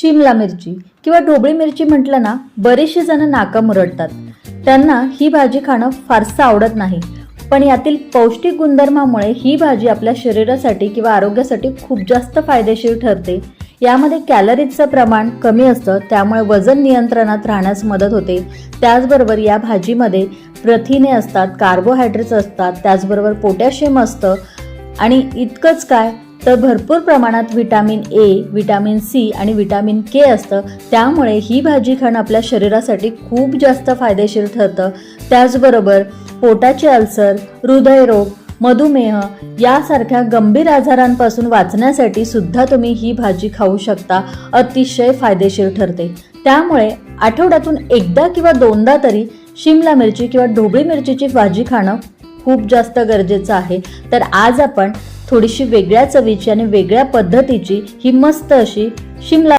शिमला मिरची किंवा ढोबळी मिरची म्हटलं ना बरेचसे जण नाका मुरडतात. त्यांना ही भाजी खाणं फारसं आवडत नाही. पण यातील पौष्टिक गुणधर्मामुळे ही भाजी आपल्या शरीरासाठी किंवा आरोग्यासाठी खूप जास्त फायदेशीर ठरते. यामध्ये कॅलरीजचं प्रमाण कमी असतं त्यामुळे वजन नियंत्रणात राहण्यास मदत होते. त्याचबरोबर या भाजीमध्ये प्रथिने असतात कार्बोहायड्रेट्स असतात त्याचबरोबर पोटॅशियम असतं. आणि इतकंच काय तर भरपूर प्रमाणात विटॅमिन ए विटॅमिन सी आणि विटॅमिन के असतं. त्यामुळे ही भाजी खाणं आपल्या शरीरासाठी खूप जास्त फायदेशीर ठरतं. त्याचबरोबर पोटाचे अल्सर हृदयरोग मधुमेह यासारख्या गंभीर आजारांपासून वाचण्यासाठी सुद्धा तुम्ही ही भाजी खाऊ शकता. अतिशय फायदेशीर ठरते. त्यामुळे आठवड्यातून एकदा किंवा दोनदा तरी शिमला मिरची किंवा ढोबळी मिरचीची भाजी खाणं खूप जास्त गरजेचं आहे. तर आज आपण थोडीशी वेगळ्या चवीची आणि वेगळ्या पद्धतीची ही मस्त अशी शिमला